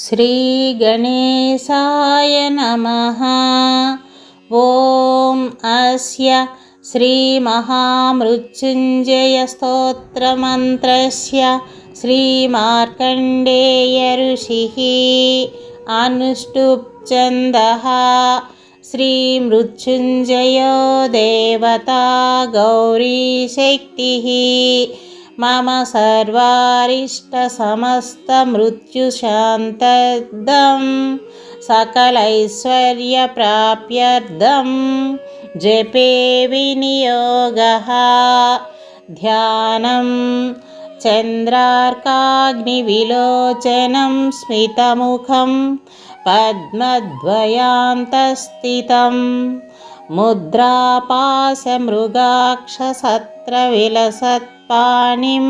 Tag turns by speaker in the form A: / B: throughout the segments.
A: श्रीगणेशाय नमः ॐ अस्य श्रीमहामृत्युञ्जयस्तोत्रमन्त्रस्य श्रीमार्कण्डेयऋषिः अनुष्टुप्छन्दः श्रीमृत्युञ्जयो देवता गौरीशक्तिः मम सर्वारिष्टसमस्तमृत्युशान्तदं सकलैश्वर्यप्राप्यर्थं जपे विनियोगः ध्यानं चन्द्रार्काग्निविलोचनं स्मितमुखं पद्मद्वयान्तस्थितं मुद्रापाशमृगाक्षसत्रविलसत् पाणिं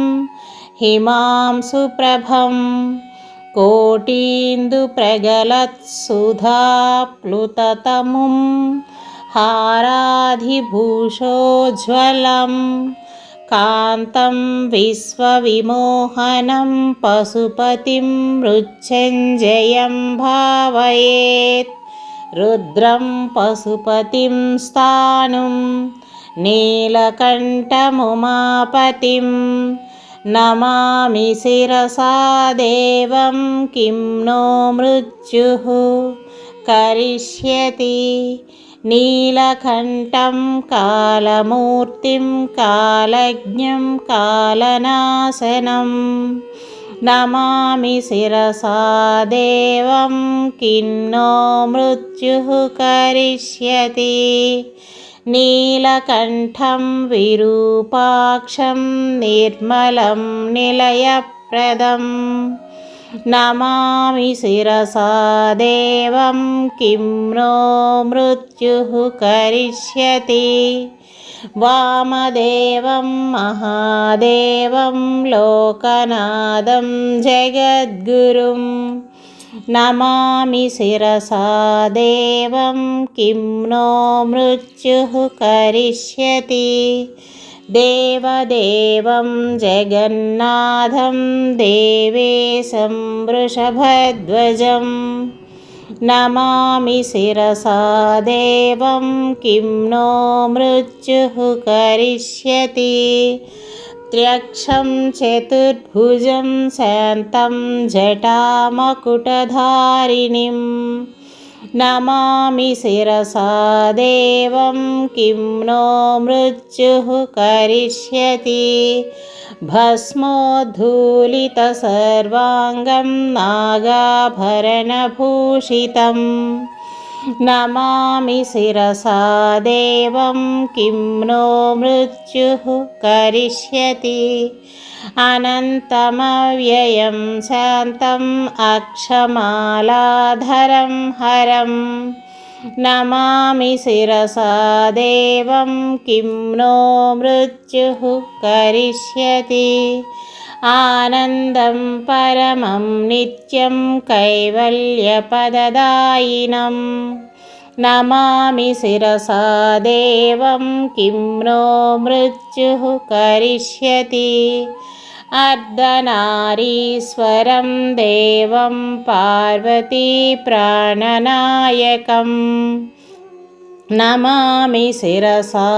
A: हिमांशुप्रभं कोटीन्दुप्रगलत्सुधाप्लुततमुं हाराधिभूषोज्ज्वलं कान्तं विश्वविमोहनं पशुपतिं मृच्छञ्जयं भावयेत् रुद्रं पशुपतिं स्थाणुम् नीलकण्ठमुमापतिं नमामि शिरसा देवं किं नो मृत्युः करिष्यति नीलकण्ठं कालमूर्तिं कालज्ञं कालनाशनं नमामि शिरसा देवं किं नो मृत्युः करिष्यति నీలకంఠం విరూపాక్షం నిర్మలం నిలయప్రదం. నమామి శిరసా దేవం కిం నో మృత్యు కరిష్యతి. వామదేవం మహాదేవం లోకనాథం జగద్గురుం. नमामि शिरसा देवं किं नो मृत्युः करिष्यति देवदेवं जगन्नाथं देवेशं वृषभध्वजं नमामि शिरसा देवं किं नो मृत्युः करिष्यति त्र्यक्षं चतुर्भुजं शान्तं जटामकुटधारिणीं। नमामि शिरसा देवं किं नो मृत्युः करिष्यति। भस्मोद्धूलितसर्वाङ्गं नागाभरणभूषितम्। नमामि शिरसा देवं किं नो मृत्युः करिष्यति। अनन्तमव्ययं शान्तम् अक्षमालाधरं हरं नमामि शिरसा देवं किं नो मृत्युः करिष्यति आनन्दं परमं नित्यं कैवल्यपददायिनं नमामि शिरसा देवं किं नो मृत्युः करिष्यति अर्धनारीश्वरं देवं पार्वतीप्राणनायकम् नमामि शिरसा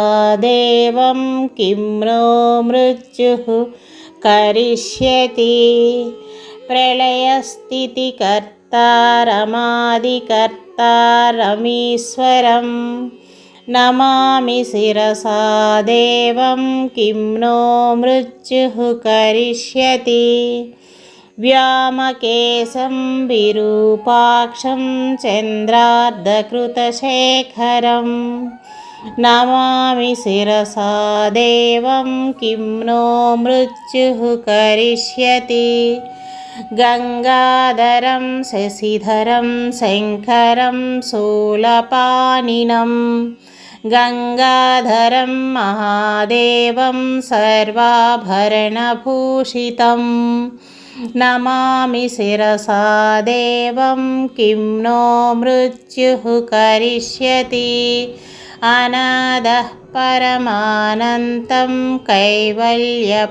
A: देवं किं नो मृत्युः करिष्यति प्रलयस्थितिकर्ता रमादिकर्ता रमीश्वरं नमामि शिरसा देवं किं नो मृत्युः करिष्यति व्यामकेशं विरूपाक्षं चन्द्रार्धकृतशेखरम् नमामि शिरसा देवं किं नो मृत्युः करिष्यति। गङ्गाधरं शशिधरं शङ्करं शूलपाणिनं। गङ्गाधरं महादेवं सर्वाभरणभूषितं। नमामि शिरसा देवं किं नो मृत्युः करिष्यति अनादः परमानन्तं कैवल्यपदगामिनी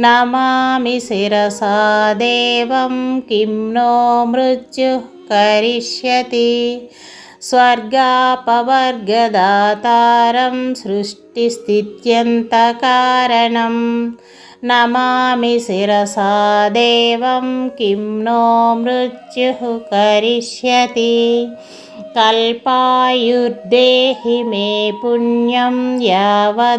A: नमामि शिरसा देवं किं नो मृत्युः करिष्यति स्वर्गापवर्गदातारं सृष्टिस्थित्यन्तकारणं नमामि शिरसा देवं किं नो मृत्युः करिष्यति कल्पायुर्देहि मे पुण्यं यावदायुररोगताम्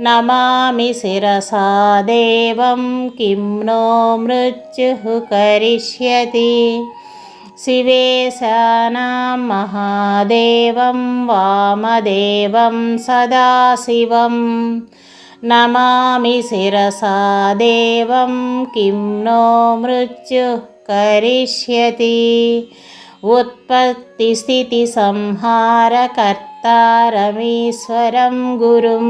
A: नमामि शिरसा देवं किं नो मृत्युः करिष्यति शिवेशानां महादेवं वामदेवं सदाशिवं नमामि शिरसा देवं किं नो मृत्युः करिष्यति उत्पत्तिस्थितिसंहारकर्तारमीश्वरं गुरुं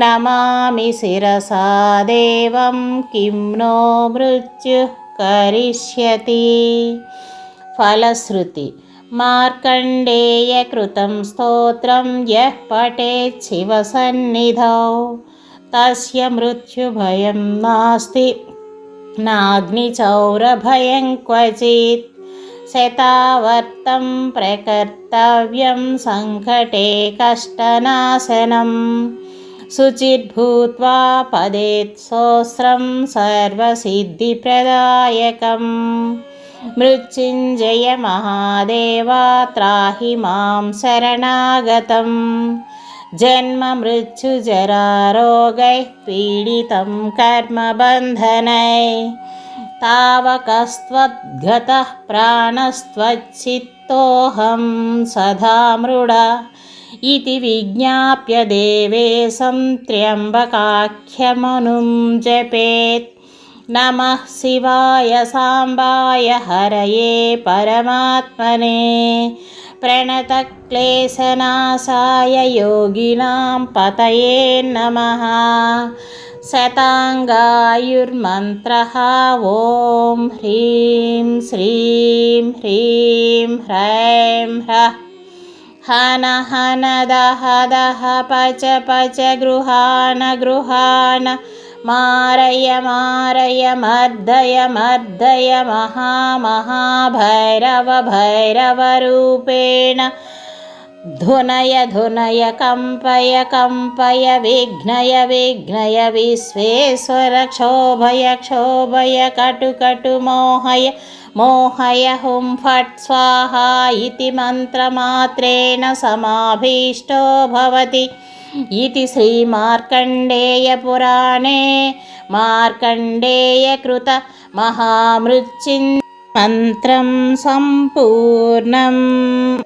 A: नमामि शिरसा देवं किं नो मृत्युः करिष्यति फलश्रुति मार्कण्डेयकृतं स्तोत्रं यः पठेत् शिवसन्निधौ तस्य मृत्युभयं नास्ति नाग्निचौरभयं क्वचित् शतावर्तं प्रकर्तव्यं सङ्कटे कष्टनाशनं शुचिर्भूत्वा पदेत् सोऽस्रं सर्वसिद्धिप्रदायकं मृत्युञ्जय महादेवा त्राहि मां शरणागतं जन्ममृत्युजरारोगैः पीडितं कर्मबन्धनै तावकस्त्वद्गतः प्राणस्त्वच्चित्तोऽहं सदा मृडा इति विज्ञाप्य देवेशं त्र्यम्बकाख्यमनुं जपेत् नमः शिवाय साम्बाय हरये परमात्मने प्रणतक्लेशनाशाय योगिनां पतये नमः। शताङ्गायुर्मन्त्रः ॐ ह्रीं श्रीं ह्रीं ह्रैं ह्रः। हन हन दह दह पच पच गृहाण गृहाण मारय मारय, मर्दय मर्दय, महामहाभैरव धुनय धुनय कम्पय कम्पय विघ्नय विघ्नय विश्वेश्वर क्षोभय क्षोभय कटु कटु मोहय मोहय हुं फट् स्वाहा इति मन्त्रमात्रेण समाभीष्टो भवति इति श्रीमार्कण्डेयपुराणे मार्कण्डेयकृत महामृत्युन् मन्त्रं सम्पूर्णम्